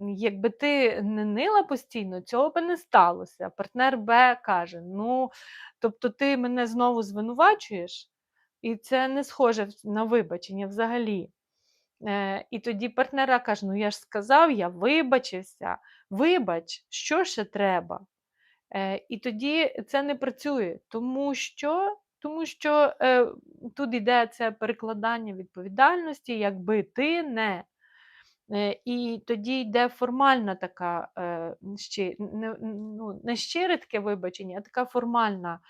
якби ти не нила постійно, цього би не сталося. Партнер Б каже: Ну, тобто ти мене знову звинувачуєш, і це не схоже на вибачення взагалі. Е, І тоді партнера каже: Ну, я ж сказав, я вибачився, вибач, що ще треба. Е, І тоді це не працює, тому що тому що е, тут йде це перекладання відповідальності, якби ти не. Е, І тоді йде формальна така е, не, ну, не щире вибачення, а така формальна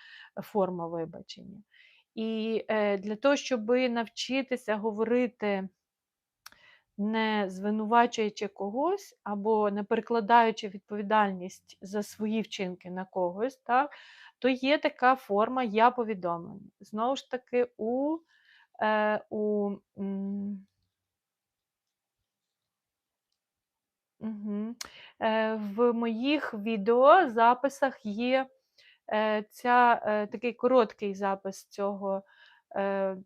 форма вибачення. І е, для того, щоб навчитися говорити, не звинувачуючи когось, або не перекладаючи відповідальність за свої вчинки на когось, так, то є така форма я повідомлення. Знову ж таки, у, у Мгм. Е, В моїх відеозаписах є е, ця, е, такий короткий запис цього е,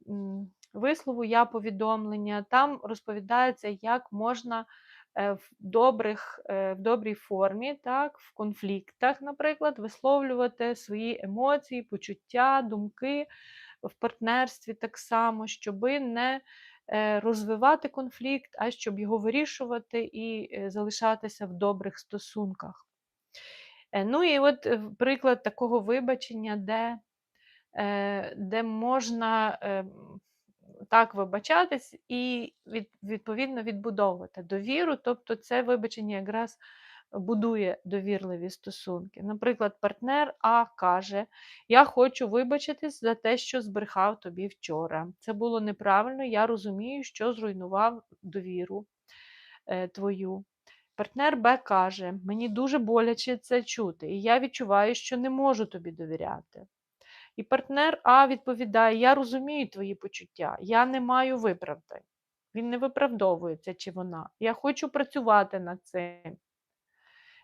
вислову я повідомлення. Там розповідається, як можна е, в добрих, е, в добрій формі, так, в конфліктах, наприклад, висловлювати свої емоції, почуття, думки в партнерстві так само, щоби не розвивати конфлікт, а щоб його вирішувати і е, залишатися в добрих стосунках. Е, Ну і от е, приклад такого вибачення, де е, де можна е, так вибачатись і відповідно відбудовувати довіру, тобто це вибачення якраз будує довірливі стосунки. Наприклад, партнер А каже: Я хочу вибачитись за те, що збрехав тобі вчора. Це було неправильно, я розумію, що зруйнував довіру е, твою. Партнер Б каже: Мені дуже боляче це чути, і я відчуваю, що не можу тобі довіряти. І партнер А відповідає: Я розумію твої почуття, я не маю виправдань. Він не виправдовується чи вона. Я хочу працювати над цим,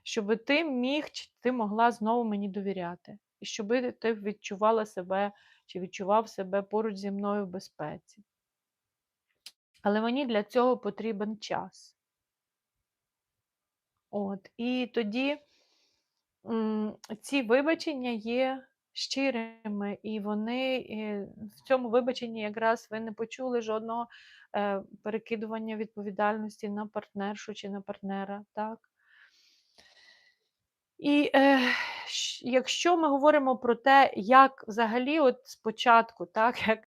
щоб ти міг чи ти могла знову мені довіряти. І щоб ти відчувала себе чи відчував себе поруч зі мною в безпеці. Але мені для цього потрібен час. От, І тоді ці вибачення є щирими, і вони е, в цьому вибаченні якраз ви не почули жодного е, перекидування відповідальності на партнершу чи на партнера. так? І е, якщо ми говоримо про те, як взагалі, от спочатку, так, як